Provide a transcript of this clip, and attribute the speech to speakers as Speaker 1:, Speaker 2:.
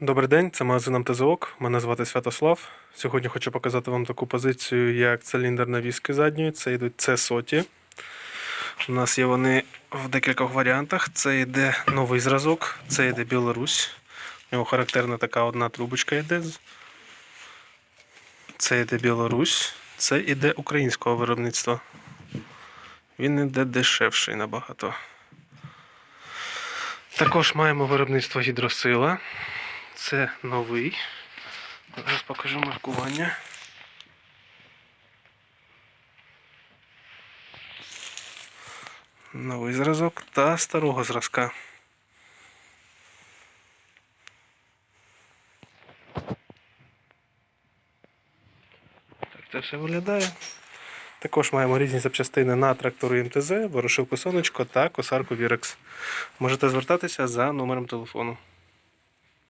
Speaker 1: Добрий день, це магазин МТЗОК. Мене звати Святослав. Сьогодні хочу показати вам таку позицію, як циліндр навіски задньої. Це йдуть це соті. У нас є вони в декількох варіантах. Це йде новий зразок, це йде Білорусь. У нього характерна така одна трубочка йде. Це йде Білорусь, це йде українського виробництва. Він йде дешевший набагато. Також маємо виробництво гідросила. Це новий. Зараз покажу маркування. Новий зразок та старого зразка. Так це все виглядає. Також маємо різні запчастини на трактори МТЗ, ворошилку сонечко та косарку Вірекс. Можете звертатися за номером телефону.